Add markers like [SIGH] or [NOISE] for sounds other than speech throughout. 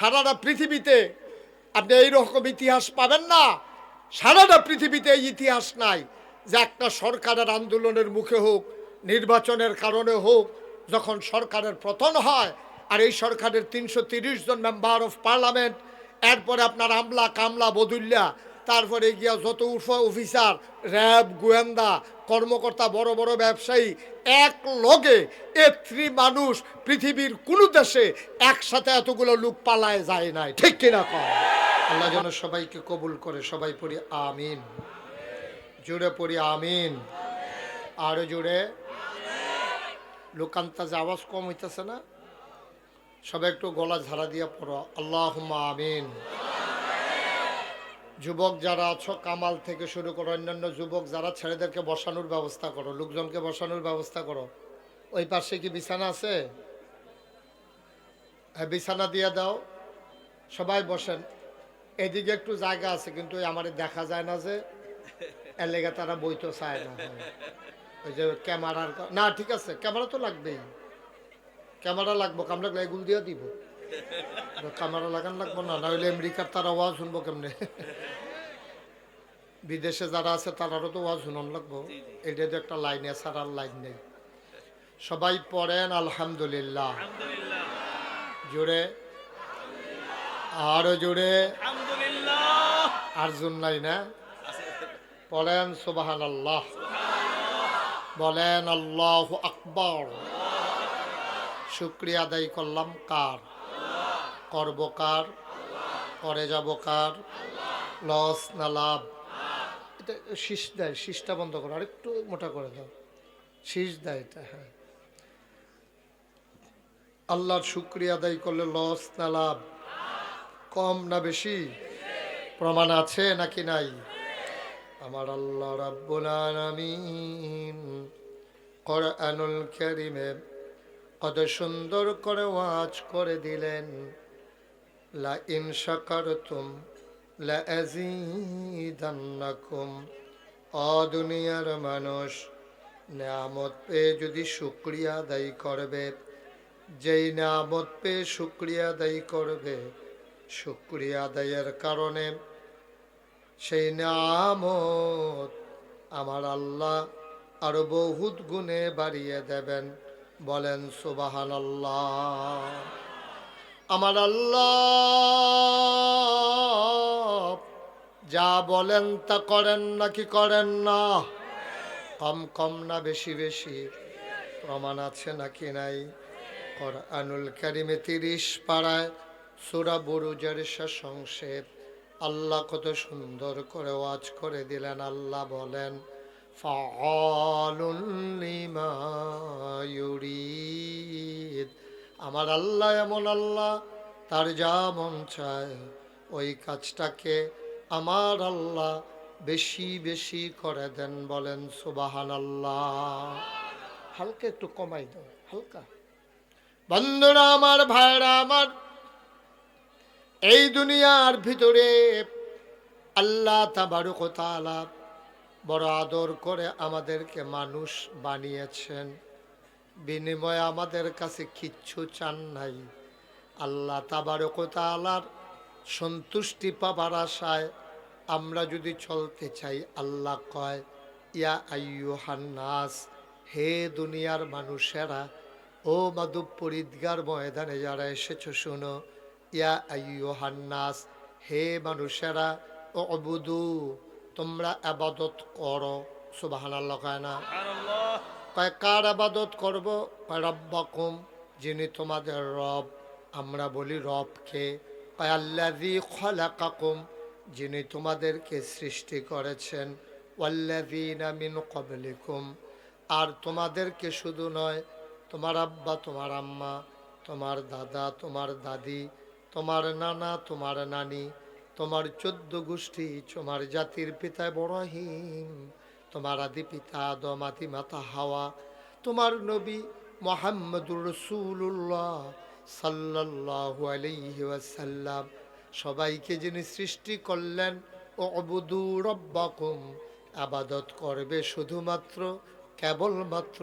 সারাটা পৃথিবীতে আপনি এইরকম ইতিহাস পাবেন না। সারাটা পৃথিবীতে এই ইতিহাস নাই। যে একটা সরকারের আন্দোলনের মুখে হোক, নির্বাচনের কারণে হোক, যখন সরকারের পতন হয়, আর এই সরকারের তিনশো জন মেম্বার অফ পার্লামেন্ট এরপরে আপনার আমলা কামলা বদুল্লা তারপরে গিয়া যত উফ অফিসার র্যাব, গোয়েন্দা কর্মকর্তা, বড় বড় ব্যবসায়ী এক লগে এ থ্রি মানুষ পৃথিবীর কোনো দেশে একসাথে এতগুলো লোক পালায় যায় নাই। ঠিক কিনা কম আল্লাহ যেন সবাইকে কবুল করে, সবাই পড়ি আমিন। জুড়ে পড়ি আমিন। আরও জুড়ে লোকান্তাজে আওয়াজ কম হইতেছে না? সবাই একটু গলা ঝাড়া দিয়া পড়ো। আল্লাহ আমিন। যুবক যারা আছো কামাল থেকে শুরু করো অন্যান্য যুবক যারা ছেলেদেরকে বসানোর ব্যবস্থা করো লোকজনকে বসানোর ব্যবস্থা করো। ওই পাশে কি বিছানা আছে? হ্যাঁ, বিছানা দিয়ে দাও। সবাই বসেন। এদিকে একটু জায়গা আছে কিন্তু আমার দেখা যায় না যে এর লেগে তারা বইতো চায় না। ওই যে ক্যামেরার না ঠিক আছে ক্যামেরা তো লাগবেই। ক্যামেরা লাগবো কামলা এগুল দিয়ে দিব। [LAUGHS] লাগান লাগবো না নাহলে আমেরিকার তারা আওয়াজ শুনব কেমনে? [LAUGHS] বিদেশে যারা আছে তারারও তো আওয়াজ শুনন লাগবো। এটা তো একটা লাইন আছে আর লাইন নেই। সবাই পড়েন আলহামদুলিল্লাহ। জোরে। আরও জোরে। আলহামদুলিল্লাহ। আর জুন নাই না? পড়েন সুবাহান আল্লাহ বলেন আল্লাহ আকবর। শুক্রিয়া আদায় করলাম কার? করব কার? করে যাব কার? লস না লাভ? এটা শীষ দেয়, শীষটা বন্ধ করো আর একটু মোটা করে দাও। শীষ দেয় এটা হ্যাঁ। আল্লাহর শুক্রিয়া আদায় করলে লস না লাভ? কম না বেশি? প্রমাণ আছে নাকি নাই? আমার আল্লাহ রাব্বুল আলামিন কত সুন্দর করে ওয়াজ করে দিলেন। লা ইন শাকারতুম লা আযীদান্নাকুম অ মানুষ, নিয়ামত পেয়ে যদি শুক্রিয়া আদায় করবে, যেই নিয়ামত পেয়ে শুক্রিয়া আদায় করবে, শুক্রিয়া আদায়ের কারণে সেই নামত আমার আল্লাহ আরও বহুত গুণে বাড়িয়ে দেবেন। বলেন সুবাহান আল্লাহ আমার আল্লাহ। যা বলেন তা করেন নাকি করেন না? কম কম না বেশি বেশি প্রমাণ আছে নাকি নাই? কোরআনুল কারিমে তিরিশ পাড়ায় সুরা বুরুজের অংশে আল্লাহ কত সুন্দর করে ওয়াজ করে দিলেন, আল্লাহ বলেন, ফাআলুন লিমা ইউরিদ। আমার আল্লাহ এমন আল্লাহ, তার যা মন চায়, ওই কাজটাকে আমার আল্লাহ বেশি বেশি করে দেন বলেন সুবাহান আল্লাহ হালকা একটু কমাই দাও, হালকা। বন্ধুরা আমার, ভাইরা আমার, এই দুনিয়ার ভিতরে আল্লাহ তাবারুক তাআলা বড় আদর করে আমাদেরকে মানুষ বানিয়েছেন। বিনিময়ে আমাদের কাছে কিচ্ছু চান নাই। আল্লাহ তাবারক তাআলার সন্তুষ্টি পাবার আশায় আমরা যদি চলতে চাই, আল্লাহ কয়, ইয়া আইয়ুহান হান্নাস হে দুনিয়ার মানুষেরা, ও মাধবপুর ঈদগার ময়দানে যারা এসেছ, শোনো, ইয়া আইয়ুহান হান্নাস হে মানুষেরা ও অবুদু তোমরা আবাদত করো। সুবাহান আল্লাহ কয় না? কয় কার আবাদত করব? রব্বাকুম, যিনি তোমাদের রব। আমরা বলি রবকে। কয় আল্লাযী খলাকাকুম, যিনি তোমাদেরকে সৃষ্টি করেছেন। ওয়াল্লাযীনা মিন ক্বাবলিকুম। আর তোমাদেরকে শুধু নয়, তোমার আব্বা, তোমার আম্মা, তোমার দাদা, তোমার দাদি, তোমার নানা, তোমার নানি, তোমার চোদ্দ গোষ্ঠী, তোমার জাতির পিতা বড়হিম তোমার আদি পিতা আদম আদি মাতা হাওয়া, তোমার নবী মোহাম্মদুর রসুল্লাহ সাল্লাল্লাহু আলাইহি সবাইকে যিনি সৃষ্টি করলেন ও অবুদু রব্বাকুম আবাদত করবে শুধুমাত্র, কেবলমাত্র,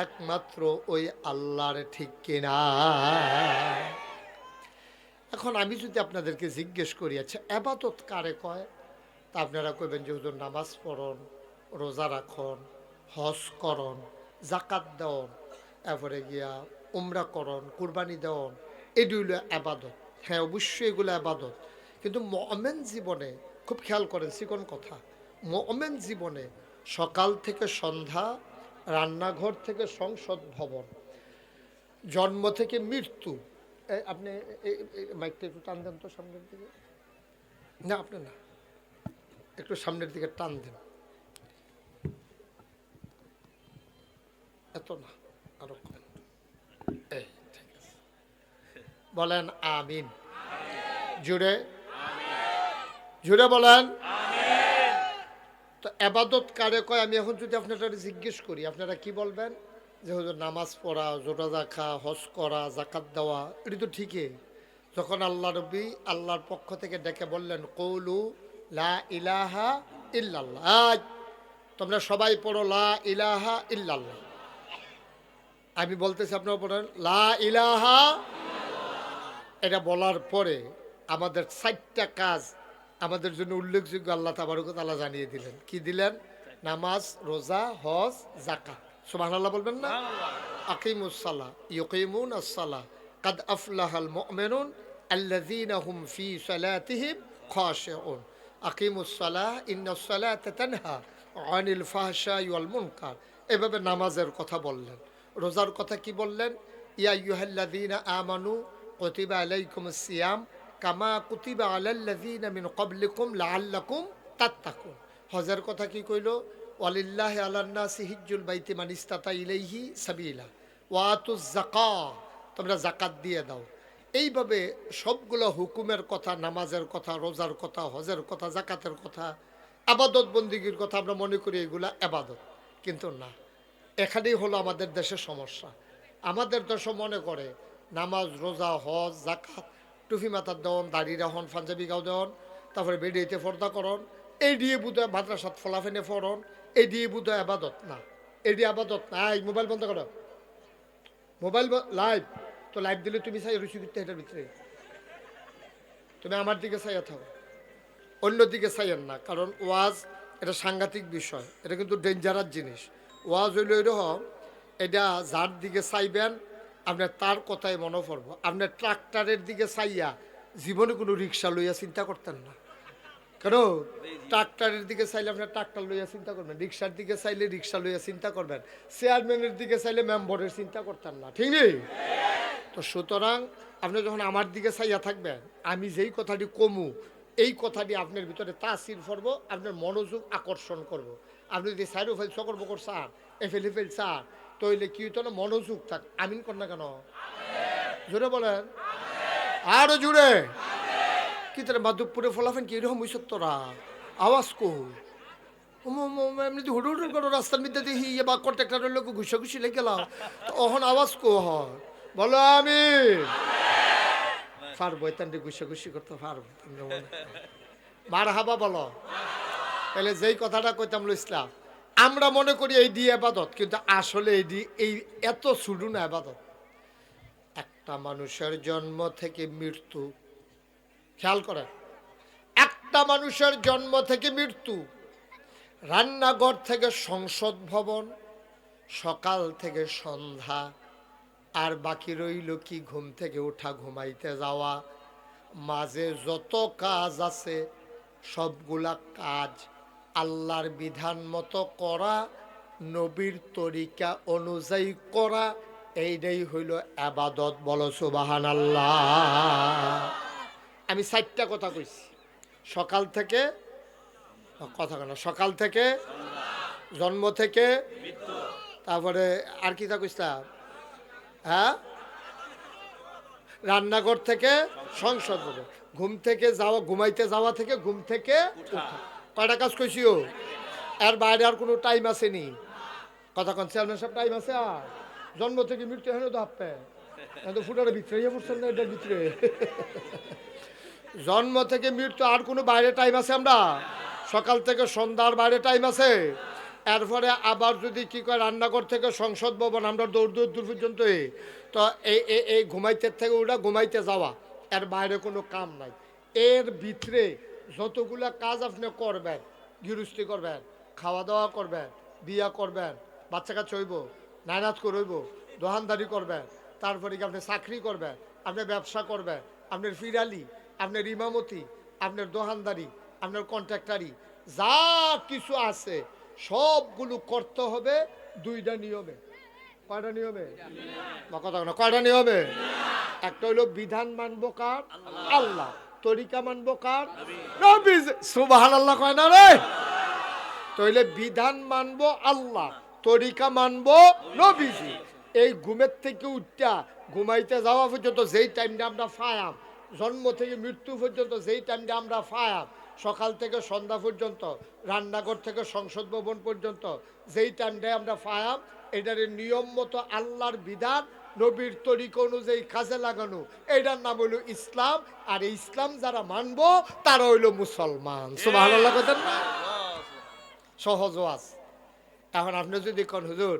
একমাত্র ওই আল্লাহর ঠিক কিনা। এখন আমি যদি আপনাদেরকে জিজ্ঞেস করি আচ্ছা আবাদত কারে কয়? তা আপনারা কইবেন যে হুজুর নামাজ পড়ন। রোজা রাখন, হজ করন জাকাত দেওন এরপরে গিয়া উমরা করন, কুরবানি দেওন এটি হইল আবাদত। হ্যাঁ অবশ্যই এগুলো আবাদত। কিন্তু মমেন জীবনে খুব খেয়াল করেন, সিকন কথা। মমেন জীবনে সকাল থেকে সন্ধ্যা, রান্নাঘর থেকে সংসদ ভবন, জন্ম থেকে মৃত্যু। আপনি মাইকটা একটু টান দেন তো সামনের দিকে। না, আপনি না, একটু সামনের দিকে টান দেন। এত না, আরও। বলেন আমিন। জুড়ে? জুড়ে বলেন? তো আবাদত কারে কয়? আমি এখন যদি আপনারা জিজ্ঞেস করি, আপনারা কি বলবেন? যে হুজুর নামাজ পড়া জোটা রাখা, হজ করা জাকাত দেওয়া, এটি তো ঠিকই। যখন আল্লাহ রবি আল্লাহর পক্ষ থেকে ডেকে বললেন, কৌলু লা ইলাহা ইল্লাল্লাহ। তোমরা সবাই পড়ো লা ইলাহা ইল্লাল্লাহ। আমি বলতেছি আপনার পড়েন লা ইলাহা এটা বলার পরে আমাদের চারটা কাজ আমাদের জন্য উল্লেখযোগ্য আল্লাহ তাবারক তালা জানিয়ে দিলেন। কি দিলেন? নামাজ রোজা হজ জাকা সুবহান আল্লাহ বলবেন না? আকিম আকিমুসাল্লাহ ইয়কিমুন আসসালাহ কাদ আফলাহাল মুমিনুন আল্লাযীনা হুম ফি সালাতিহিম খাশিউন। আকিমুসসালাহ ইন্নাস-সালাতা তানহা আনিল ফাহশাই ওয়াল মুনকার। এভাবে নামাজের কথা বললেন। রোজার কথা কি বললেন? ইয়া আইয়ুহাল্লাযীনা আমানু কুতিবা আলাইকুমুস সিয়াম কামা কুতিবা আলাল্লাযীনা মিন ক্বাবলিকুম লাআল্লাকুম তাত্তাকুন। হজের কথা কি কইল? ওয়ালিল্লাহি আলান্নাসি হিজ্জুল বাইতি মান ইস্তাতা ইলাইহি সাবিলা। ওয়াতুজ যাকা, তোমরা জাকাত দিয়ে দাও। এইভাবে সবগুলো হুকুমের কথা, নামাজের কথা, রোজার কথা, হজের কথা জাকাতের কথা, আবাদত বন্দিগির কথা আমরা মনে করি এগুলা আবাদত। কিন্তু না। এখানেই হলো আমাদের দেশের সমস্যা। আমাদের দেশও মনে করে, নামাজ, রোজা, হজ জাকাত টুফি মাথার দেওয়ন দাড়ি রাহন, পাঞ্জাবি গাও দেওয়ন তারপরে বেডিয়েতে পর্দা করন, এই দিয়ে বুধ মাদ্রাসাত ফলাফেনে ফরন এই দিয়ে বুধয় আবাদত না, এই দিয়ে আবাদত না। এই, মোবাইল বন্ধ করো। Mobile live. তো লাইভ দিলে তুমি চাই রুচি করতে এটার ভিতরে। তুমি আমার দিকে চাইয়া থাকো অন্য দিকে চাইয়েন না, কারণ ওয়াজ এটা সাংঘাতিক বিষয়। এটা কিন্তু ডেঞ্জারাস জিনিস। ওয়াজ হইল এটা যার দিকে চাইবেন আপনার তার কথাই মনে পড়ব। আপনার ট্রাক্টরের দিকে চাইয়া জীবনে কোনো রিক্সা লইয়া চিন্তা করতেন না। কেন? ট্রাক্টরের দিকে চাইলে আপনার ট্রাক্টর লইয়া চিন্তা করবেন, রিক্সার দিকে চাইলে রিক্সা লইয়া চিন্তা করবেন, চেয়ারম্যানের দিকে চাইলে মেম্বরের চিন্তা করতেন না। ঠিক নেই? তো সুতরাং আপনি যখন আমার দিকে চাইয়া থাকবেন, আমি যেই কথাটি কমু, এই কথাটি আপনার ভিতরে তাসির করব আপনার মনোযোগ আকর্ষণ করব। আপনি যদি সাইড ফেল সকর বকর চান, এফেল চান, তইলে কি হতো না, মনোযোগ থাক। আমিন কর না কেন? জোরে বলেন। আরও জুড়ে কি তোরা মাধবপুরে ফলাফেন কি? এরকম হইস তোরা। আওয়াজ কো এমনি হুড়ু হুড়ু করো রাস্তার মধ্যে দেখি ইয়ে বা কন্ট্রাক্টারের লোক ঘুষা ঘুষি লেগে গেলাম তো অহন আওয়াজ কো হয়? বলো আমি পারব এতান ঘুষা ঘুষি করতে পারব মার হাবা বলো। তাহলে যেই কথাটা কইতাম ইসলাম, আমরা মনে করি এই দিয়ে আবাদত, কিন্তু আসলে এই এই এত শুরু না আবাদত। একটা মানুষের জন্ম থেকে মৃত্যু, খেয়াল করেন, একটা মানুষের জন্ম থেকে মৃত্যু, রান্নাঘর থেকে সংসদ ভবন, সকাল থেকে সন্ধ্যা, আর বাকি রইল কি ঘুম থেকে ওঠা ঘুমাইতে যাওয়া, মাঝে যত কাজ আছে, সবগুলা কাজ আল্লাহর বিধান মতো করা, নবীর তরিকা অনুযায়ী করা, এইটাই হইল আবাদত। বলো সুবাহান আল্লাহ আমি চারটা কথা কইছি। সকাল থেকে কথা কেন সকাল থেকে, জন্ম থেকে, তারপরে আর কি তা? হ্যাঁ? রান্নাঘর থেকে, সংসদ। ঘুম থেকে যাওয়া, ঘুমাইতে যাওয়া থেকে, ঘুম থেকে উঠা। কয়টা কাজ কইছিও? এর বাইরে আর কোনো টাইম আসেনি। কথা কন চেয়ারম্যান সব টাইম আছে আর? জন্ম থেকে মৃত্যু হেন তো হাপ্পে তো ফুটারে ভিতরে ইয়ে পড়ছেন না এটার ভিতরে? জন্ম থেকে মৃত্যু আর কোনো বাইরে টাইম আছে আমরা? সকাল থেকে সন্ধ্যার বাইরে টাইম আছে। এরপরে আবার যদি কি কয়, রান্নাঘর থেকে সংসদ ভবন, আমরা দৌড় দৌড় দূর পর্যন্ত। তো এই এই ঘুমাইতে থেকে ওটা ঘুমাইতে যাওয়া, এর বাইরে কোনো কাম নাই। এর ভিতরে যতগুলা কাজ আপনি করবেন গৃহস্থী করবেন খাওয়া দাওয়া করবেন বিয়া করবেন বাচ্চা কাচ্চা হইব নায়নাত করইব দোহানদারি করবেন তারপরে কি আপনি চাকরি করবেন আপনি ব্যবসা করবেন আপনার ফিরালি আপনার ইমামতি আপনার দোহানদারি আপনার কন্ট্রাক্টারি যা কিছু আছে সবগুলো করতে হবে দুইটা নিয়মে। কয়টা নিয়মে? কথা কয়টা নিয়মে? একটা হইল বিধান মানবো কার? আল্লাহ। তরিকা মানব কার? সুবাহান আল্লাহ কয় না রে? তাইলে বিধান মানবো আল্লাহ, তরিকা মানবো নবীজি। এই ঘুমের থেকে উঠটা ঘুমাইতে যাওয়া পর্যন্ত যেই টাইমটা আমরা ফায়াম, জন্ম থেকে মৃত্যু পর্যন্ত যেই টাইমটা আমরা ফায়াম, সকাল থেকে সন্ধ্যা পর্যন্ত, রান্নাঘর থেকে সংসদ ভবন পর্যন্ত, যেই টাইমটায় আমরা ফায়াম, এটার নিয়ম মতো আল্লাহর বিধান নবীর তরিক অনুযায়ী কাজে লাগানো। এটার নাম হইল ইসলাম। আর এই ইসলাম যারা মানবো তারা হইল মুসলমান। সুবাহ কথা না? সহজও আছে এখন আপনি যদি কন হুজুর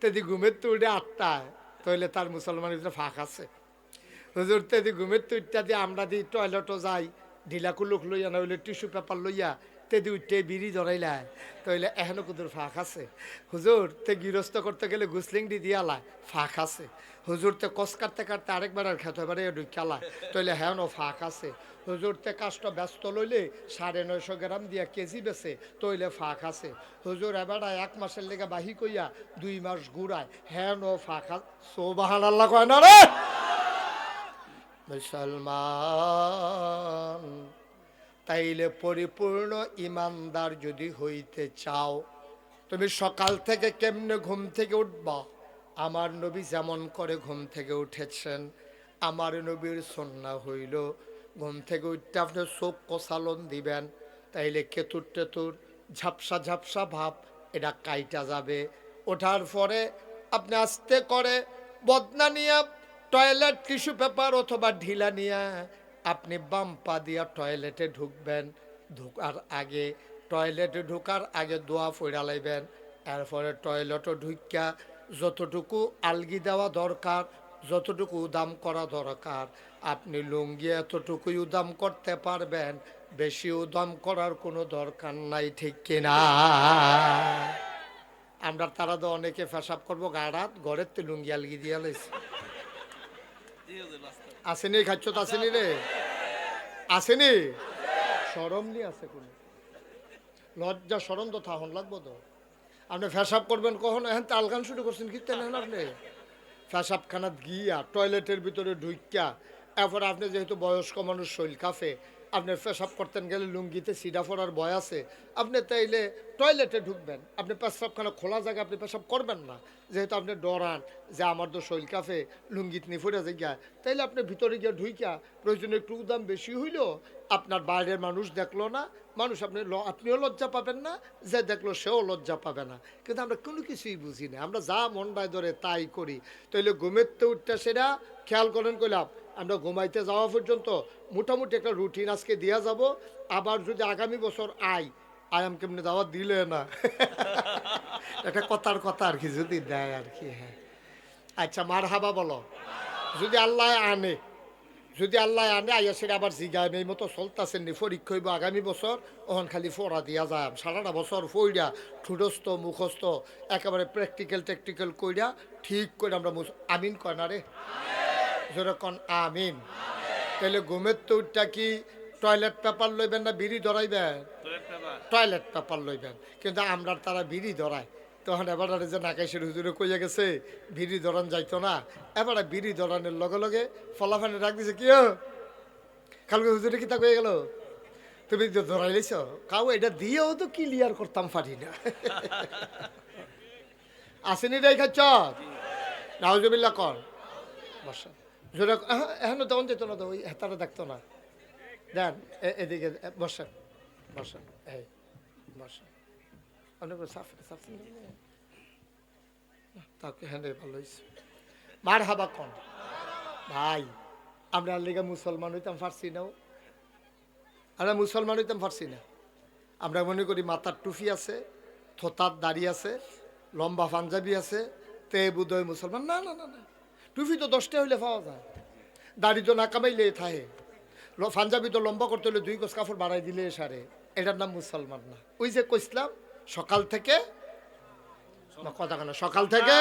তেদি ঘুমের তো উঠে আটটায় তাহলে তার মুসলমানের ভিতরে ফাঁক আছে। হুজুর তেদি ঘুমের তো উঠটা দিয়ে আমরা দি টয়লেটও যাই ঢিলা কুলুক লইয়া না হইলে টিস্যু পেপার লইয়া তেদি উঠতে বিড়ি ধরাইলায়। তাহলে এখনও কুদুর ফাঁক আছে? হুজুর, তে গৃহস্থ করতে গেলে গুসলিং দি দিয়ালায় ফাঁক আছে। হুজুর, তে কস কাটতে কাটতে আরেকবার আর খেতে পারে ঢুকালায় তাহলে হ্যাঁ ফাঁক আছে। হুজুর, তে কাজটা ব্যস্ত লইলে সাড়ে নয়শো গ্রাম দিয়া কেজি বেছে তইলে ফাঁক আছে। হুজুর, এবার এক মাসের লেগে বাহি কইয়া দুই মাস ঘুরায়। হ্যাঁ নো ফাঁক সোবাহান আল্লাহ কয় না রে? মুসলমান তাইলে পরিপূর্ণ ইমানদার যদি হইতে চাও, তুমি সকাল থেকে কেমনে ঘুম থেকে উঠবা? আমার নবী যেমন করে ঘুম থেকে উঠেছেন, আমার নবীর সন্না হইল, ঘুম থেকে উঠতে আপনি চোখ কষালন দিবেন, তাইলে কেতুর টেতুর, ঝাপসা ঝাপসা ভাব, এটা কাইটা যাবে। ওঠার পরে আপনি আস্তে করে বদনা নিয়ে, টয়লেট, টিস্যু পেপার অথবা ঢিলা নিয়ে আপনি বাম পা দিয়া টয়লেটে ঢুকবেন, ঢুকার আগে টয়লেটে ঢুকার আগে দোয়া ফইরা লাইবেন, এরপরে টয়লেটও ঢুকিয়া যতটুকু আলগি দেওয়া দরকার, যতটুকু উদাম করা দরকার, আপনি লুঙ্গি এতটুকুই উদাম করতে পারবেন, বেশি উদাম করার কোনো দরকার নাই, ঠিক কিনা? আমরা তারা তো অনেকে ফেসাব করব, গাড়াত ঘরের তো লুঙ্গি আলগি দিয়া লাইছে। আসেনি, খাচ্ছ তো আসেনি রে। আসেনি? সরম নি আছে কোনো। লজ্জা সরম তো থাহন লাগবো তো। আপনি ফ্যাসাব করবেন কখন? এখন তালগান শুরু করছেন, কি তেন আপনি? ফেসাবখানাত গিয়া, টয়লেটের ভিতরে ঢুকিয়া এরপর আপনি যেহেতু বয়স্ক মানুষ, শৈল কাফে আপনি পেশাব করতেন গেলে লুঙ্গিতে সিডা পড়ার ভয় আছে, আপনি তাইলে টয়লেটে ঢুকবেন। আপনি পেশাবখানা খোলা জায়গা আপনি পেশাব করবেন না। যেহেতু আপনি ডরান যে আমার তো শৈল কাফে, লুঙ্গিত নিয়ে ফুটে গিয়া। তাইলে আপনি ভিতরে গিয়ে ঢুইকা প্রয়োজনে একটু দাম বেশি হইল আপনার বাইরের মানুষ দেখল না, মানুষ আপনি আপনিও লজ্জা পাবেন না, যে দেখল সেও লজ্জা পাবে না। কিন্তু আমরা কোনো কিছুই বুঝি না। আমরা যা মন বায় ধরে তাই করি। তাইলে ঘুমের তো উঠতে সেটা খেয়াল করেন কইলাম আমরা ঘুমাইতে যাওয়া পর্যন্ত মোটামুটি একটা রুটিন আজকে দিয়া যাব। আবার যদি আগামী বছর আই আয়াম কেমনে দাওয়াত দিলে না। একটা কথার কথা আর কি, যদি দেয় আর কি হ্যাঁ। আচ্ছা মার হাবা বলো। যদি আল্লাহ আনে, যদি আল্লাহ আনে আইয়া সেটা আবার জিগায় এই মতো চলতেছেন নি, পরীক্ষা হইব আগামী বছর, ওখান খালি ফোড়া দিয়া যায়। সারাটা বছর ফইরা ঠুডস্থ মুখস্থ, একেবারে প্র্যাকটিক্যাল টেকটিক্যাল কইরা ঠিক করে আমরা আমিন কয় না রে? যেরকম আমিন। তাহলে ঘুমের তো উঠটা কি টয়লেট পেপার লইবেন না বিড়ি ধরাইবেন? Toilet paper লইবেন। কিন্তু আমরা তারা বিড়ি ধরায়। তখন এবার যে নাকাইশের হুজুরে কইয়া গেছে বিড়ি ধরান যাইতো না। এবার বিড়ি ধরানোর লগে লগে ফলাফানি ডাক দিছে কি কালকে হুজুরে কি তা কয়ে গেল? তুমি তো ধরাইলেছ কাউ এটা দিয়েও তো ক্লিয়ার করতাম পারি না। [LAUGHS] আসেনি রে খাচ্ছ? নাউজবিল্লা কর। বসা। জোরে এখন না তো, ওই দেখতো না। দেন এদিকে বসেন বসেন বসেন। অনেক তাকে ভালো হয়েছে মার হাবা কন? ভাই, আমরা লেগে মুসলমান হইতাম পারছি না আমরা মুসলমান হইতাম পারছি না। আমরা মনে করি মাথার টুফি আছে, থোতার দাড়ি আছে, লম্বা পাঞ্জাবি আছে, তে বুধয় মুসলমান। না না না না। টুপি তো দশটা হইলে পাওয়া যায়। দাড়ি তো না কামাইলে থাহে পাঞ্জাবি তো লম্বা করতে হলে দুই গোছ কাপড় বাড়াই দিলে সারে। এটার নাম মুসলমান না। ওই যে কইসলাম সকাল থেকে কথা কেন সকাল থেকে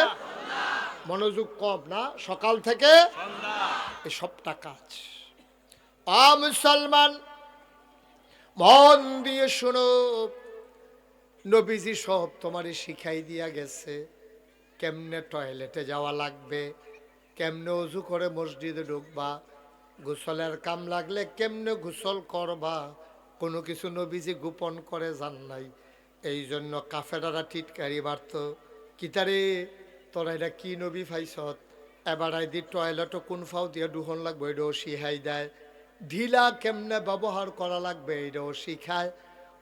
মনোযোগ কম না, সকাল থেকে এই সবটা কাজ। আ মুসলমান, মন দিয়ে শোনো, নবীজি সব তোমারে শিখাই দিয়া গেছে। কেমনে টয়লেটে যাওয়া লাগবে? কেমনে অজু করে মসজিদে ঢুকবা? গোসলের কাম লাগলে কেমনে গোসল করবা? কোনো কিছু নবীজি গোপন করে জান নাই। এই জন্য কাফেরারা টিটকারি বাড়ত কিতারে তোরা? এটা কি নবী ফাইছত এবার দি টয়লেটও কোন ফাও দিয়ে দুহন লাগবে এটাও শিখাই দেয়। ঢিলা কেমনে ব্যবহার করা লাগবে এটাও শিখায়।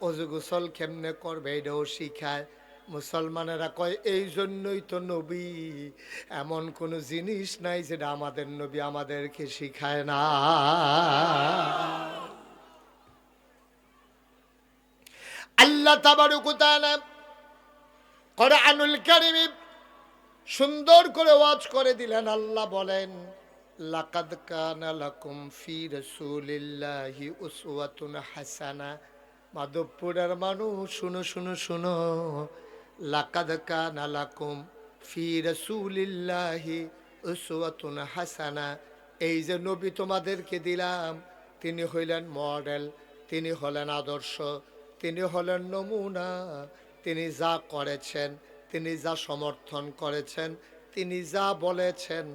অজু গোসল কেমনে করবে এটাও শিখায়। মুসলমানেরা কয়, এই জন্যই তো নবী, এমন কোনো জিনিস নাই যেটা আমাদের নবী আমাদেরকে শিখায় না। আল্লাহ তাবারুকুতালা কোরআনুল কারিম সুন্দর করে ওয়াজ করে দিলেন। আল্লাহ বলেন কানা হাসানা। মাধবপুরের মানুষ, শুনো শুনো শুনো। লাকাদ কানা লাকুম ফি রাসূলিল্লাহি উসওয়াতুন হাসানা এই যে নবী তোমাদেরকে দিলাম, তিনি হইলেন মডেল, তিনি হলেন আদর্শ, তিনি হলেন নমুনা, তিনি যা করেছেন, তিনি যা সমর্থন করেছেন, তিনি যা বলেছেন,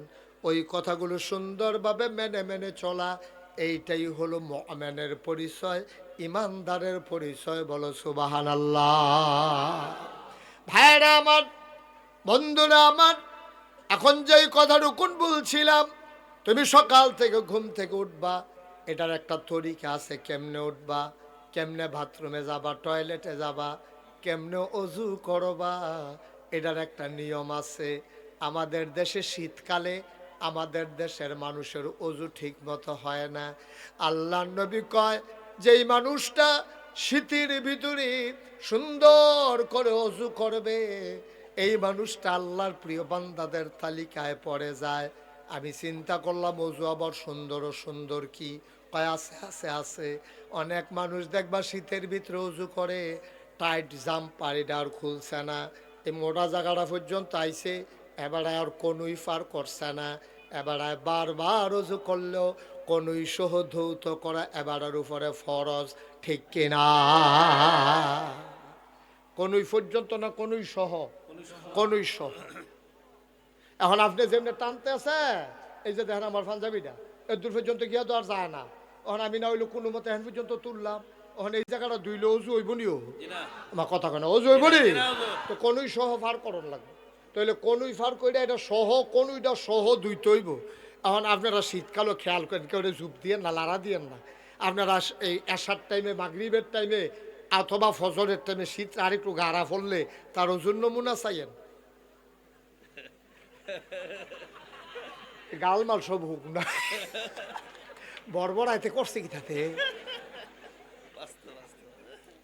ওই কথাগুলো সুন্দরভাবে মেনে মেনে চলা, এইটাই হলো মমেনের পরিচয়, ইমানদারের পরিচয় বলো সুবাহান আল্লাহ ভাইরা আমার, বন্ধুরা আমার, এখন যেই কথাটুকুন বলছিলাম, তুমি সকাল থেকে ঘুম থেকে উঠবা, এটার একটা তরিকা আছে কেমনে উঠবা, কেমনে বাথরুমে যাবা, টয়লেটে যাবা, কেমনে অজু করবা, এটার একটা নিয়ম আছে। আমাদের দেশে শীতকালে আমাদের দেশের মানুষের অজু ঠিক মতো হয় না। আল্লাহ নবী কয়, যেই মানুষটা শীতের ভিতরে সুন্দর করে অজু করবে। এই মানুষটা আল্লাহর প্রিয় বান্দাদের তালিকায় পড়ে যায়। আমি চিন্তা করলাম, অজু আবার সুন্দর ও সুন্দর কি? কয়, আছে আছে আছে। অনেক মানুষ দেখবা শীতের ভিতরে উজু করে, টাইট জাম্পার এটা আর খুলছে না। এই মোটা জায়গাটা পর্যন্ত আইছে, এবার আর কোনোই পার করছে না। এবার বারবার উজু করলেও কোনোই সহ ধৌত করা এবারের উপরে ফরজ, ঠিক কিনা? কোনোই পর্যন্ত না কোনোই সহ? কোনোই সহ। এখন আপনি যেমনি টানতে আছে, এই যে দেখেন আমার পাঞ্জাবিটা এর দূর পর্যন্ত গিয়া তো আর যায় না। এখন আমি না হইল কোনো মতে এখন পর্যন্ত তুললাম। এখন এই জায়গাটা দুইলে অজু হইব নিও। আমার কথা কেন অজু হইব নি। তো কোনোই সহ ফার করণ লাগবে। তাহলে কোনোই ফার কইরা এটা সহ, কোনোইটা সহ দুইতে হইব। এখন আপনারা শীতকালও খেয়াল করেন কেউ ঝুপ দিয়ে না লাড়া দিয়েন না। আপনারা এই এসার টাইমে মাগরিবের টাইমে অথবা ফজরের টাইমে শীত আর একটু গাড়া ফললে তার ওজন নমুনা চাইয়েন। গালমাল সব হুক না। বর্বর আইতে করছে কি তাতে?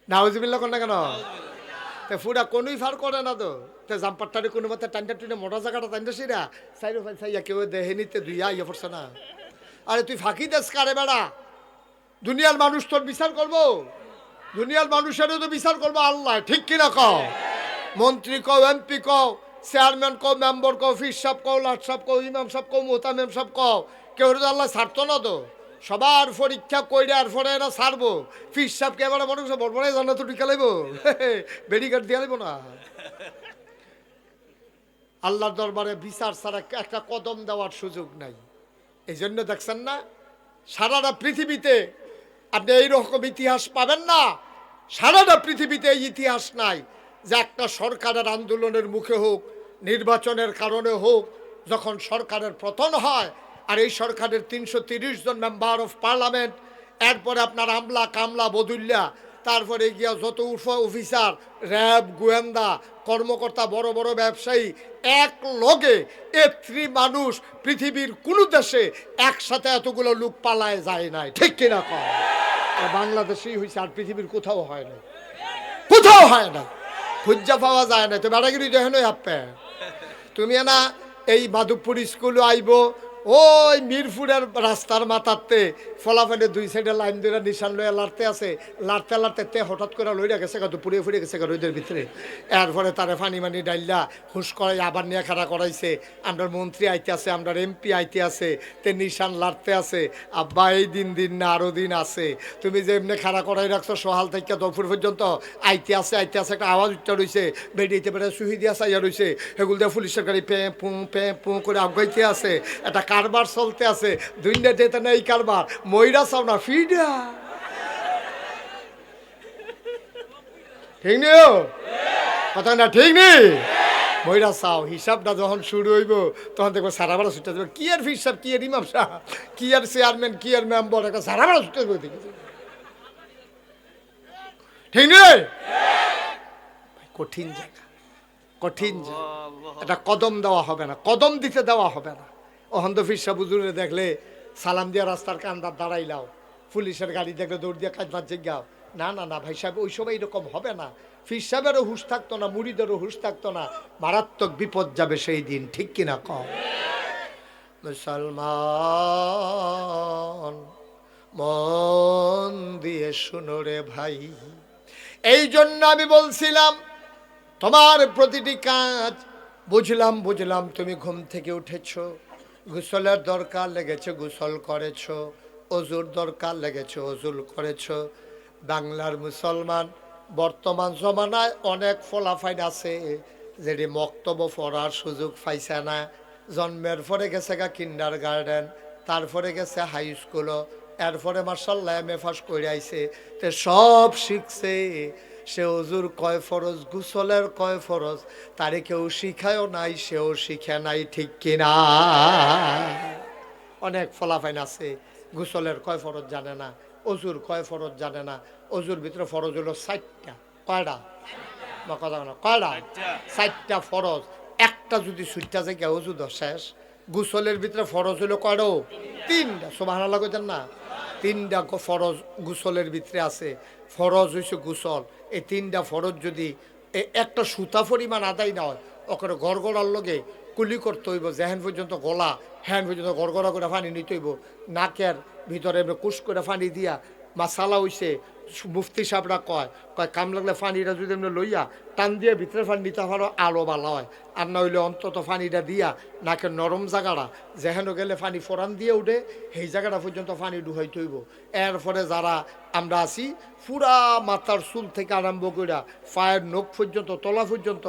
নাউজিবিল্লা না কেন? তে ফুরা কোনোই ফার করে না তো? তে জাম্পারটারে কোনো মতে টাইনটা টুইনে মোটা জায়গাটা টাইনটা সিরা সাইরো ফাই সাইয়া কেউ দেহে নিতে দুইয়া ইয়ে পড়ছে না। আরে তুই ফাঁকি দেশ কারে বেড়া? দুনিয়ার মানুষ তোর বিচার করব। দুনিয়ার মানুষেরও তো বিচার করব আল্লাহ, ঠিক কিনা কও? মন্ত্রী কও, এমপি কও, চেয়ারম্যান কও, মেম্বার কও ফিস সাহেব কও, লাট সাহেব কও, ইমাম সাহেব কও, মোতামেম সাহেব কও, কেউ তো আল্লাহ ছাড়তো না তো। সবার পরীক্ষা কইরার পরে এরা ছাড়বো। ফিস সাহেবকে এবার মনে করছে বড় বড় জানা তো টিকা লাগবো [LAUGHS] বেডিগার্ড দিয়া লাগবো না। আল্লাহর দরবারে বিচার ছাড়া একটা কদম দেওয়ার সুযোগ নাই। এই জন্য দেখছেন না, সারাটা পৃথিবীতে আপনি এইরকম ইতিহাস পাবেন না। সারাটা পৃথিবীতে এই ইতিহাস নাই যে একটা সরকারের আন্দোলনের মুখে হোক, নির্বাচনের কারণে হোক, যখন সরকারের পতন হয় আর এই সরকারের তিনশো জন মেম্বার অফ পার্লামেন্ট এরপরে আপনার আমলা কামলা বদুল্লা তারপরে গিয়া যত উফ অফিসার, র্যাব, গোয়েন্দা, কর্মকর্তা, বড় বড় ব্যবসায়ী, এক লগে এত্রি মানুষ পৃথিবীর কোনো দেশে একসাথে এতগুলো লোক পালায় যায় নাই। ঠিক কিনা কম বাংলাদেশেই হয়েছে আর পৃথিবীর কোথাও হয় না কোথাও হয় না খুঁজা পাওয়া যায় না তো বেড়াগিরি দেখেন আপে তুমি না এই মাধবপুর স্কুলে আইব, ওই মিরপুরের রাস্তার মাথাতে ফলাফলে দুই সাইডে লাইন ধরে নিশান লয়ে লাড়তে আছে। লাড়তে লাড়তে তে হঠাৎ করে লইয়া গেছে কত পুড়িয়ে ফুড়ে গেছে গা রোদের ভিতরে। এরপরে তারে ফানি মানি ডাইল্লা হুশ করাই আবার নিয়ে খাড়া করাইছে। আমরা মন্ত্রী আইতে আছে, আমরা এমপি আইতে আছে, তে নিশান লাড়তে আছে। আব্বা, এই দিন দিন না, আরও দিন আছে। তুমি যে এমনি খাড়া করাই রাখছো, সহাল থেকে দুপুর পর্যন্ত আইতে আছে আইতে আছে, একটা আওয়াজ উঠতে রয়েছে বেরিয়েতে বেড়ে সুহি দিয়া চাইয়া রয়েছে সেগুলো দিয়ে পুলিশের গাড়ি পে, পু পে, পু করে আগাইতে আছে। একটা কারবার চলতে আছে। দুইটা যেতে না এই কারবার। ময়রা চাও না ফিডা ঠিক নেই কথা না ঠিক নেই ময়রা চাও হিসাবটা যখন শুরু হইব তখন দেখব সারা বেলা ছুটে যাবে। কি আর হিসাব কি আর ইমাম সাহ কি আর চেয়ারম্যান কি আর মেম্বার একটা সারা বেলা ছুটে যাবে দেখেছি ঠিক নেই কঠিন জায়গা। কঠিন জায়গা। এটা কদম দেওয়া হবে না কদম দিতে দেওয়া হবে না। অহন্ত ফিরসা বুজুরে দেখলে সালাম দিয়া রাস্তার কান্দার দাঁড়াইলাও। পুলিশের গাড়ি দেখলে দৌড় দিয়ে কাজ বাজ জিজ্ঞাও না না না, ভাই সাহেব, ওই সময় এরকম হবে না। ফির সাহেবেরও হুশ থাকতো না, মুড়িদেরও হুশ থাকতো না। মারাত্মক বিপদ যাবে সেই দিন, ঠিক কিনা কম মুসলমান, মন দিয়ে শুনো রে ভাই। এই জন্য আমি বলছিলাম, তোমার প্রতিটি কাজ বুঝলাম বুঝলাম, তুমি ঘুম থেকে উঠেছ। গোসলের দরকার লেগেছে, গোসল করেছ, অজুর দরকার লেগেছে, অজুল করেছ। বাংলার মুসলমান বর্তমান জমানায় অনেক ফলাফাইন আছে, যেটি মক্তব্য পড়ার সুযোগ পাইছে না। জন্মের পরে গেছে গা কিন্ডার গার্ডেন তারপরে গেছে হাই স্কুলও, এরপরে মার্শাল্লাহ এম এ ফার্স্ট করে আইছে। তে সব শিখছে। সে অজুর কয় ফরজ গুসলের কয় ফরজ তারে কেউ শিখায়ও নাই সেও শিখে নাই ঠিক কিনা? অনেক ফলাফাইন আছে গুসলের কয় ফরজ জানে না অজুর কয় ফরজ জানে না অজুর ভিতরে ফরজ হলো ষাটটা কয়টা? বা কথা না কয়টা? ষাটটা ফরজ। একটা যদি সুইটটা জায়গা অজু শেষ। গুসলের ভিতরে ফরজ হলো কয়টাও তিনটা। সোভান লাগতেন না? তিনটা ফরজ গুসলের ভিতরে আছে। ফরজ হয়েছে গুসল। এই তিনটা ফরজ যদি একটা সুতা পরিমাণ আদায় না হয়, ওখানে গড়গড়ার লগে কুলি করতে হইব, যেহেন পর্যন্ত গলা হ্যান পর্যন্ত গড়গড়া করে পানি নিতে হইব, নাকের ভিতরে কুশ করে পানি দিয়া, মাসালা হইছে মুফতি সাহেবরা কয় কয়, কাম লাগলে পানিটা যদি এমনি লইয়া টান দিয়ে ভিতরে পানি নিতে পারো আলো বালা হয়। আর না হইলে অন্তত পানিটা দিয়া নাকে নরম জায়গাটা যেহেন গেলে পানি ফোরান দিয়ে উঠে, সেই জায়গাটা পর্যন্ত পানি ডুহাইতে হইব এরপরে যারা আমরা আছি, পুরা মাথার চুল থেকে আরম্ভ কইরা পায়ের নখ পর্যন্ত, তলা পর্যন্ত,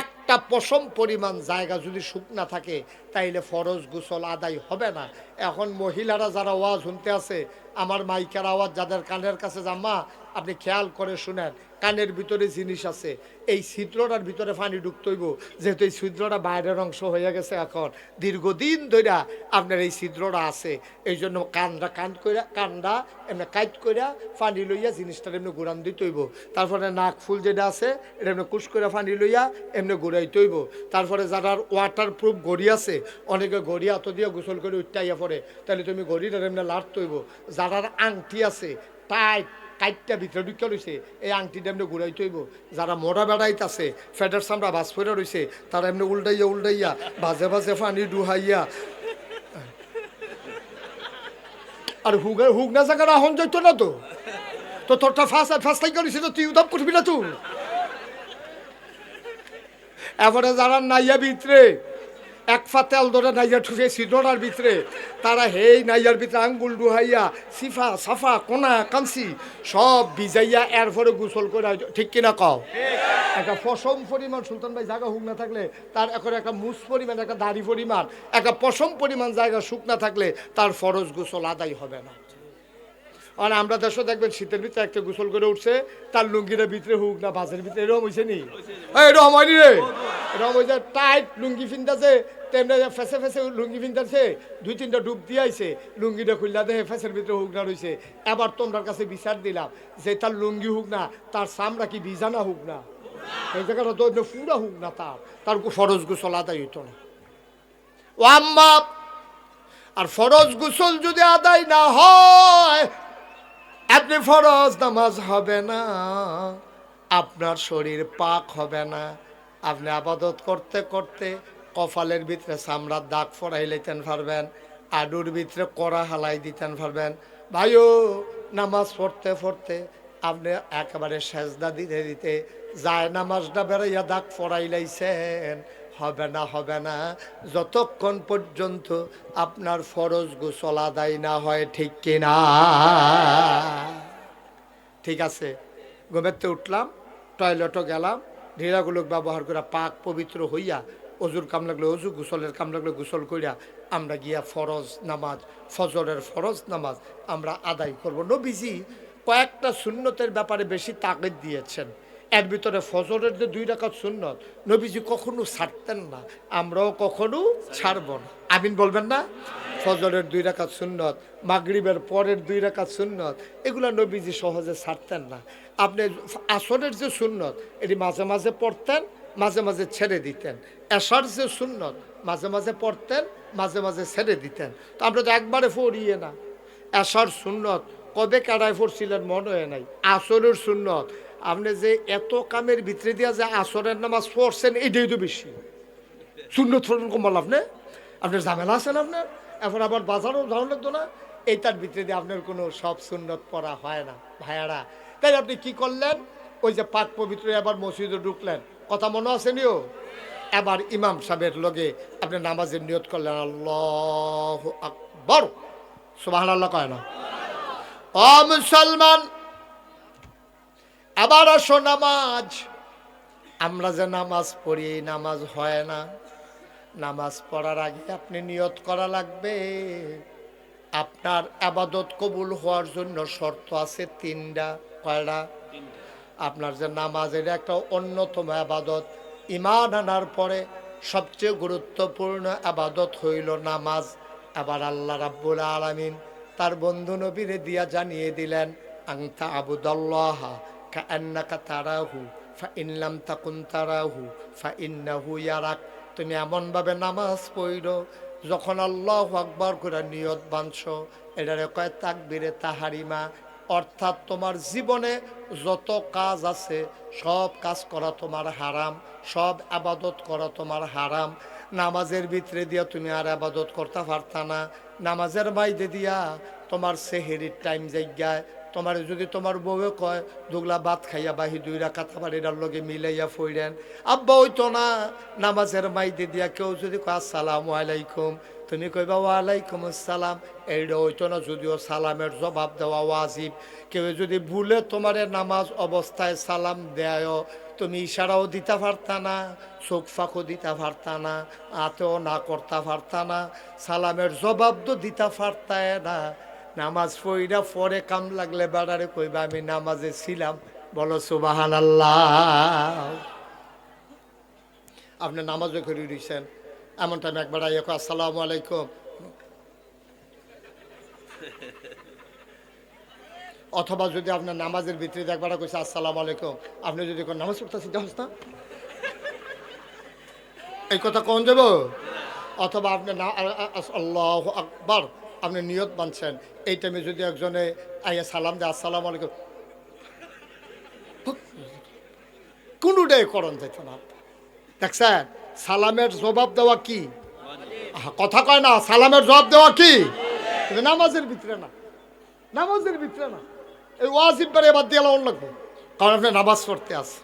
একটা পশম পরিমাণ জায়গা যদি শুকনা থাকে তাইলে ফরজ গোসল আদায় হবে না। এখন মহিলারা যারা ওয়াজ শুনতে আছে, আমার মাইকের আওয়াজ যাদের কানের কাছে জামা, আপনি খেয়াল করে শুনেন, কানের ভিতরে জিনিস আছে। এই ছিদ্রটার ভিতরে পানি ঢুকতে হইব, যেহেতু এই ছিদ্রটা বাইরের অংশ হয়ে গেছে এখন। দীর্ঘদিন ধরে আপনার এই ছিদ্রটা আছে এই জন্য কানটা কান কইরা কানটা এমনি কাইট কইরা পানি লইয়া জিনিসটা এমনি ঘুরান দিতে হইব। তারপরে নাক ফুল যেটা আছে, এটা এমনি কুশ করে পানি লইয়া এমনি ঘুরাইতে হইব। তারপরে যারা ওয়াটার প্রুফ ঘড়ি আছে অনেকে ঘড়ি এত দিয়ে গোসল করে উঠাইয়া পড়ে। তাহলে তুমি ঘড়িটা এমনি লাড়তে হইব। যারার আংটি আছে, টাইট কাইটটা ভিতরে ঢুকে রয়েছে এই আংটিটা এমনি ঘুরাইতে হইব। যারা মোড়া বেড়াইতে আছে, ফেডার সামরা বাস ফেরা রয়েছে তারা এমনি উল্টাইয়া উল্টাইয়া বাজে বাজে পানি ডুহাইয়া। আর হুগ হুগ না জায়গা রাহন যাইত না তো? তো তোরটা ফার্স্ট আর ফার্স্ট করিস তো তুই উদাম করবি না তুই? এবারে যারা নাইয়া ভিতরে এক ফা তেল ধরে নাইয়া ঠুসে সিডোনার ভিতরে। তারা হেই নাইজার ভিতরে আঙ্গুল ডুহাইয়া সিফা, সাফা, কোনা কামসি সব ভিজাইয়া এরপরে গোসল করে ঠিক কিনা কও? একটা পশম পরিমাণ, সুলতান ভাই জায়গা হুক না থাকলে তার এখন একটা মুস পরিমাণ, একটা দাড়ি পরিমাণ, একটা পশম পরিমাণ জায়গা শুক না থাকলে তার ফরজ গোসল আদায় হবে না। আর আমরা দেশও দেখবেন শীতের ভিতরে একটা গোসল করে উঠছে, তার লুঙ্গিটা ভিতরে হুক না বাসের ভিতরে এরকম হয়েছে নি? এরকম হয়নি রে? এরকম হয়েছে টাইট লুঙ্গি ফিনতেছে, তেমনি ফেসে ফেসে লুঙ্গি ফিনতেছে, দুই তিনটা ডুব দিয়ে আইছে, লুঙ্গিটা খুললা দেখে ফেসের ভিতরে হুক না রয়েছে এবার তোমার কাছে বিচার দিলাম যে তার লুঙ্গি হুক না, তার সামরা কি বিজানা হুক না? এই জায়গাটা পুরা হুক না তার তার ফরজ গোসল আদায় হইতো না। ও আর ফরজ গোসল যদি আদায় না হয় আপনি ফরজ নামাজ হবে না, আপনার শরীর পাক হবে না। আপনি আবাদত করতে করতে কপালের ভিতরে চামড়ার দাগ ফরাই লইতেন পারবেন, আডুর ভিতরে কড়া হালাই দিতেন পারবেন। ভাইও, নামাজ পড়তে পড়তে আপনি একেবারে সেজদা দিতে দিতে যায় নামাজটা বেড়াইয়া দাগ পড়াইলাইছেন হবে না হবে না। যতক্ষণ পর্যন্ত আপনার ফরজ গোসল আদায় না হয়, ঠিক কিনা? ঠিক আছে। ঘুমেতে উঠলাম, টয়লেটও গেলাম, ঢিলাগুলো ব্যবহার করে পাক পবিত্র হইয়া অজুর কাম লাগলে অজু, গোসলের কাম লাগলে গোসল করিয়া আমরা গিয়া ফরজ নামাজ, ফজরের ফরজ নামাজ আমরা আদায় করব। নবীজি কয়েকটা শূন্যতের ব্যাপারে বেশি তাগিদ দিয়েছেন। এর ভিতরে ফজরের যে দুই রাকাত সুন্নত, নবীজি কখনো ছাড়তেন না, আমরাও কখনো ছাড়ব না। আমিন বলবেন না? ফজরের দুই রাকাত সুন্নত, মাগরিবের পরের দুই রাকাত সুন্নত, এগুলো নবীজি সহজে ছাড়তেন না। আপনি আসরের যে সুন্নত, এটি মাঝে মাঝে পড়তেন, মাঝে মাঝে ছেড়ে দিতেন। এশার যে সুন্নত, মাঝে মাঝে পড়তেন, মাঝে মাঝে ছেড়ে দিতেন। তো আমরা তো একবারে পড়িয়ে না। এশার সুন্নত, কবে কাটায় পড়ছিলেন মনে হয় নাই? আসরের সুন্নত আপনি যে এত কামের ভিতরে দিয়া যে আসরের নামাজ পড়ছেন, এটাই তো বেশি। সুন্নত ফোরন কমাল আপনি? আপনার ঝামেলা আছেন আপনার? এখন আবার বাজারও যাওয়া লাগতো না, এইটার ভিতরে দিয়ে আপনার কোনো সব সুন্নত পড়া হয় না, ভাইয়ারা। তাই আপনি কি করলেন? ওই যে পাক পবিত্র এবার মসজিদে ঢুকলেন। কথা মনে আছে নিও? এবার ইমাম সাহেবের লগে আপনি নামাজের নিয়ত করলেন। আল্লাহ আকবর। সুবাহ আল্লাহ কয় না? ও মুসলমান আবার আসো নামাজ। আমরা যে নামাজ পড়ি, এই নামাজ হয় না। নামাজ পড়ার আগে আপনি নিয়ত করা লাগবে। আপনার আবাদত কবুল হওয়ার জন্য শর্ত আছে তিনটা, কয়টা? আপনার যে নামাজ এটা একটা অন্যতম আবাদত। ইমান আনার পরে সবচেয়ে গুরুত্বপূর্ণ আবাদত হইল নামাজ। আবার আল্লাহ রাব্বুল আলামিন তার বন্ধু নবীরে দিয়া জানিয়ে দিলেন আংতা আবুদল্লাহ কান্নাকা তারাহু ফা তাকুন তারাহু ইয়ারাক তুমি এমনভাবে নামাজ পড়ো যখন আল্লাহ আকবর করে নিয়ত বাঁধছ। এটারে কয় তাকবিরে তাহারিমা। অর্থাৎ তোমার জীবনে যত কাজ আছে, সব কাজ করা তোমার হারাম, সব আবাদত করা তোমার হারাম। নামাজের ভিতরে দিয়া তুমি আর আবাদত করতে পারতা না। নামাজের বাইদে দিয়া তোমার সেহেরির টাইম জায়গায় তোমার যদি তোমার বউয়ে কয়, দুগলা ভাত খাইয়া বাহি দুই রাখা এটার লগে মিলাইয়া ফইরেন। আব্বা, হইতো না। নামাজের মাইদে দিয়া কেউ যদি কয়, আসসালামু আলাইকুম। তুমি কইবা, ওয়ালাইকুম আসসালাম। এইটা হইতো না যদিও সালামের জবাব দেওয়া ওয়াজিব। কেউ যদি ভুলে তোমারে নামাজ অবস্থায় সালাম দেয়, তুমি ইশারাও দিতে পারতা না, চোখ ফাঁকও দিতে পারতা না আতেও না করতে পারতা না, সালামের জবাব তো দিতে পারতায় না। নামাজ পড়িরা পরে কাম লাগলে বেড়ারে কইবা আমি নামাজে ছিলাম। বলো সুবাহান আল্লাহ আপনি নামাজও করে দিয়েছেন এমন টাইম একবার আইয়া কয়, আসসালামু আলাইকুম। অথবা যদি আপনার নামাজের ভিতরে একবার কইছে আসসালামু আলাইকুম। আপনি যদি কোন নামাজ পড়তেছেন জাহাজ না এই কথা কখন যাব অথবা আপনি আল্লাহ আকবার। আপনি নিয়ত মানছেন। এই টাইমে যদি একজনে আইয়া সালাম দেয়, আসসালামু আলাইকুম। কোনোটাই করণ যেত না। দেখছেন? সালামের জবাব দেওয়া কি? কথা কয় না, সালামের জবাব দেওয়া কি? নামাজের ভিতরে না। নামাজের ভিতরে না। এই ওয়াজিব বারে বাদ দিয়ে লাউন লাগবে। কারণ আপনি নামাজ পড়তে আসে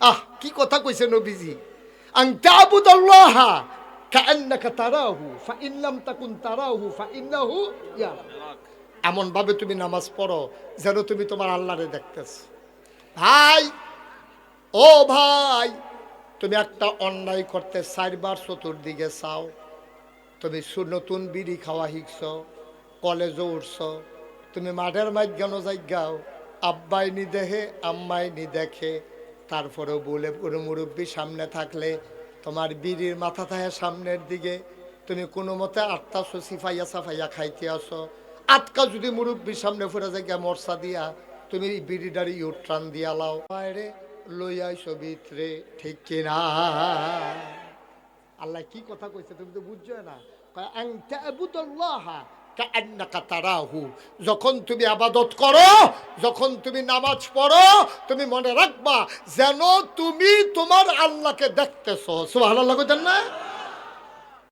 আহ, কি কথা কইছে নবীজি? আং তাবুদাল্লাহ কান্নাকা তারাহু ফা ইল্লাম তাকুন তারাহু ফা ইন্নাহু ইয়ারাক এমন ভাবে তুমি নামাজ পড়ো যেন তুমি তোমার আল্লাহরে দেখতেছ। ভাই, ও ভাই, তুমি একটা অন্যায় করতে চারবার চতুর্দিকে চাও। তুমি নতুন বিড়ি খাওয়া শিখছ কলেজও উঠছ, তুমি মাঠের মাঝখানো যাইগাও আব্বাই নি দেখে আম্মাই নি দেখে, তারপরেও বলে, কোনো মুরব্বী সামনে থাকলে তোমার বিড়ির মাথা থাকে সামনের দিকে। তুমি কোনো মতে আটটা সিফাইয়া সাফাইয়া খাইতে আসো। আটকা যদি মুরব্বীর সামনে ফুরে যায় মরসা দিয়া তুমি বিড়ি বিড়িডারি ইউট্রান দিয়া লাও। বাইরে লই আইসো ভিতরে, ঠিক কিনা? আল্লাহ কি কথা কইছে তুমি তো বুঝছ না। তারাহু। যখন তুমি আবাদত করো, যখন তুমি নামাজ পড়ো, তুমি মনে রাখবা যেন তুমি তোমার আল্লাহকে দেখতেছো। সুবহানাল্লাহ কইতেন না?